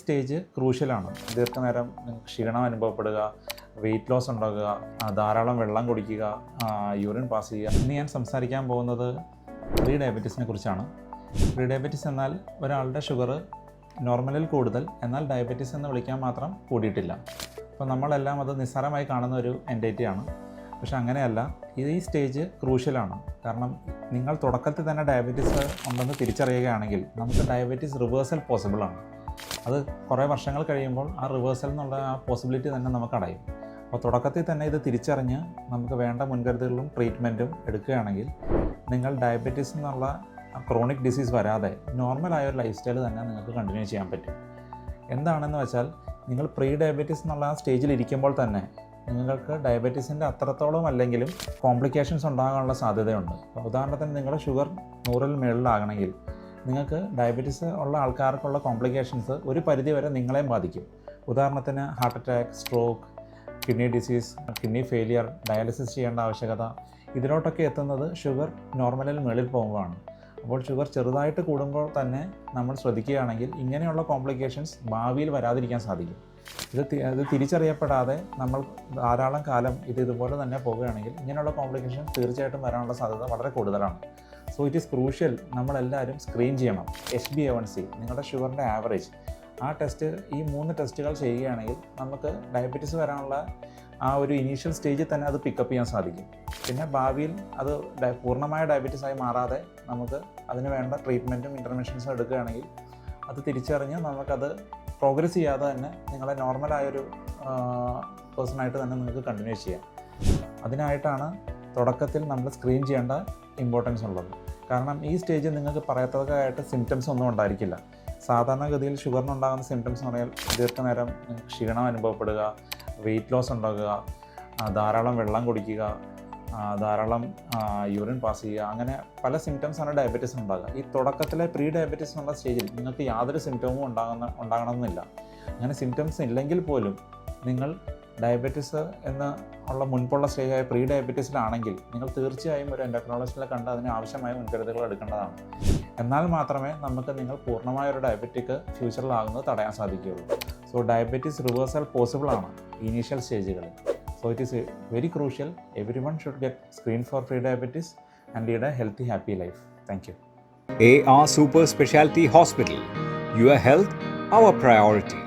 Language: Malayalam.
സ്റ്റേജ് ക്രൂഷ്യലാണ് ദീർഘനേരം ക്ഷീണം അനുഭവപ്പെടുക വെയിറ്റ് ലോസ് ഉണ്ടാകുക ധാരാളം വെള്ളം കുടിക്കുക യൂറിൻ പാസ് ചെയ്യുക. ഇന്ന് ഞാൻ സംസാരിക്കാൻ പോകുന്നത് പ്രീ ഡയബറ്റീസിനെ കുറിച്ചാണ്. പ്രീ ഡയബറ്റീസ് എന്നാൽ ഒരാളുടെ ഷുഗർ നോർമലിൽ കൂടുതൽ എന്നാൽ ഡയബറ്റീസ് എന്ന് വിളിക്കാൻ മാത്രം കൂടിയിട്ടില്ല. അപ്പോൾ നമ്മളെല്ലാം അത് നിസ്സാരമായി കാണുന്ന ഒരു എന്റൈറ്റിയാണ് പക്ഷെ അങ്ങനെയല്ല ഇത് ഈ സ്റ്റേജ് ക്രൂഷ്യലാണ് കാരണം നിങ്ങൾ തുടക്കത്തിൽ തന്നെ ഡയബറ്റീസ് ഉണ്ടെന്ന് തിരിച്ചറിയുകയാണെങ്കിൽ നമുക്ക് ഡയബറ്റീസ് റിവേഴ്സൽ പോസിബിൾ ആണ്. അത് കുറേ വർഷങ്ങൾ കഴിയുമ്പോൾ ആ റിവേഴ്സൽ എന്നുള്ള ആ പോസിബിലിറ്റി തന്നെ നമുക്ക് അടയും. അപ്പോൾ തുടക്കത്തിൽ തന്നെ ഇത് തിരിച്ചറിഞ്ഞ് നമുക്ക് വേണ്ട മുൻകരുതലുകളും ട്രീറ്റ്മെന്റും എടുക്കുകയാണെങ്കിൽ നിങ്ങൾ ഡയബറ്റീസ് എന്നുള്ള ക്രോണിക് ഡിസീസ് വരാതെ നോർമലായ ഒരു ലൈഫ് സ്റ്റൈൽ തന്നെ നിങ്ങൾക്ക് കണ്ടിന്യൂ ചെയ്യാൻ പറ്റും. എന്താണെന്ന് വെച്ചാൽ നിങ്ങൾ പ്രീ ഡയബറ്റീസ് എന്നുള്ള ആ സ്റ്റേജിൽ ഇരിക്കുമ്പോൾ തന്നെ നിങ്ങൾക്ക് ഡയബറ്റീസിന്റെ അത്രത്തോളം അല്ലെങ്കിലും കോംപ്ലിക്കേഷൻസ് ഉണ്ടാകാനുള്ള സാധ്യതയുണ്ട്. ഉദാഹരണത്തിന് നിങ്ങളുടെ ഷുഗർ നൂറിൽ മുകളിലാകണമെങ്കിൽ നിങ്ങൾക്ക് ഡയബറ്റീസ് ഉള്ള ആൾക്കാർക്കുള്ള കോംപ്ലിക്കേഷൻസ് ഒരു പരിധി വരെ നിങ്ങളെയും ബാധിക്കും. ഉദാഹരണത്തിന് heart attack stroke kidney disease kidney failure dialysis ചെയ്യേണ്ട ആവശ്യകത. ഇതിലോട്ടൊക്കെ എത്തുന്നത് ഷുഗർ നോർമലിൽ മുകളിൽ പോകുമ്പോഴാണ് അപ്പോൾ ഷുഗർ ചെറുതായിട്ട് കൂടുമ്പോൾ തന്നെ നമ്മൾ ശ്രദ്ധിക്കുകയാണെങ്കിൽ ഇങ്ങനെയുള്ള കോംപ്ലിക്കേഷൻസ് ഭാവിയിൽ വരാതിരിക്കാൻ സാധിക്കും. ഇത് ഇത് തിരിച്ചറിയപ്പെടാതെ നമ്മൾ ധാരാളം കാലം ഇത് ഇതുപോലെ തന്നെ പോവുകയാണെങ്കിൽ ഇങ്ങനെയുള്ള കോംപ്ലിക്കേഷൻ തീർച്ചയായിട്ടും വരാനുള്ള സാധ്യത വളരെ കൂടുതലാണ്. സോ ഇറ്റ് ഈസ് ക്രൂഷ്യൽ നമ്മളെല്ലാവരും സ്ക്രീൻ ചെയ്യണം. H B A one C നിങ്ങളുടെ ഷുഗറിന്റെ ആവറേജ് ആ ടെസ്റ്റ് ഈ മൂന്ന് ടെസ്റ്റുകൾ ചെയ്യുകയാണെങ്കിൽ നമുക്ക് ഡയബറ്റീസ് വരാനുള്ള ആ ഒരു ഇനീഷ്യൽ സ്റ്റേജിൽ തന്നെ അത് പിക്കപ്പ് ചെയ്യാൻ സാധിക്കും. പിന്നെ ഭാവിയിൽ അത് പൂർണമായ ഡയബറ്റീസ് ആയി മാറാതെ നമുക്ക് അതിന് വേണ്ട ട്രീറ്റ്മെന്റും ഇന്റർവെൻഷൻസും എടുക്കുകയാണെങ്കിൽ അത് തിരിച്ചറിഞ്ഞ് നമുക്കത് പ്രോഗ്രസ് ചെയ്യാതെ തന്നെ നിങ്ങളെ നോർമലായൊരു പേഴ്സണായിട്ട് തന്നെ നിങ്ങൾക്ക് കണ്ടിന്യൂ ചെയ്യാം. അതിനായിട്ടാണ് തുടക്കത്തിൽ നമ്മൾ സ്ക്രീൻ ചെയ്യേണ്ട ഇമ്പോർട്ടൻസ് ഉള്ളത്. കാരണം ഈ സ്റ്റേജിൽ നിങ്ങൾക്ക് പറയത്തക്കതായിട്ട് സിംറ്റംസ് ഒന്നും ഉണ്ടായിരിക്കില്ല. സാധാരണഗതിയിൽ ഷുഗറിനുണ്ടാകുന്ന സിംറ്റംസ് എന്ന് പറഞ്ഞാൽ ദീർഘനേരം ക്ഷീണം അനുഭവപ്പെടുക വെയിറ്റ് ലോസ് ഉണ്ടാകുക ധാരാളം വെള്ളം കുടിക്കുക ധാരാളം യൂറിൻ പാസ് ചെയ്യുക അങ്ങനെ പല സിംറ്റംസ് ആണ് ഡയബറ്റീസ് ഉണ്ടാകുക. ഈ തുടക്കത്തിലെ പ്രീ ഡയബറ്റീസ് എന്നുള്ള സ്റ്റേജിൽ നിങ്ങൾക്ക് യാതൊരു സിംറ്റവും ഉണ്ടാകുന്ന ഉണ്ടാകണമെന്നില്ല. അങ്ങനെ സിംറ്റംസ് ഇല്ലെങ്കിൽ പോലും നിങ്ങൾ ഡയബറ്റീസ് എന്ന ഉള്ള മുൻപുള്ള സ്റ്റേജായ പ്രീ ഡയബറ്റീസിലാണെങ്കിൽ നിങ്ങൾ തീർച്ചയായും ഒരു എൻഡോക്രോളജിസ്റ്റിനെ കണ്ട് അതിന് ആവശ്യമായ മുൻകരുതലുകൾ എടുക്കേണ്ടതാണ്. എന്നാൽ മാത്രമേ നമുക്ക് നിങ്ങൾ പൂർണമായ ഒരു ഡയബറ്റിക് ഫ്യൂച്ചറിലാകുന്നത് തടയാൻ സാധിക്കുകയുള്ളൂ. സോ ഡയബറ്റീസ് റിവേഴ്സൽ പോസിബിൾ ആണ് initial സ്റ്റേജുകളിൽ so it is very crucial everyone should get screen for prediabetes and lead a healthy happy life thank you A R super speciality hospital your health our priority.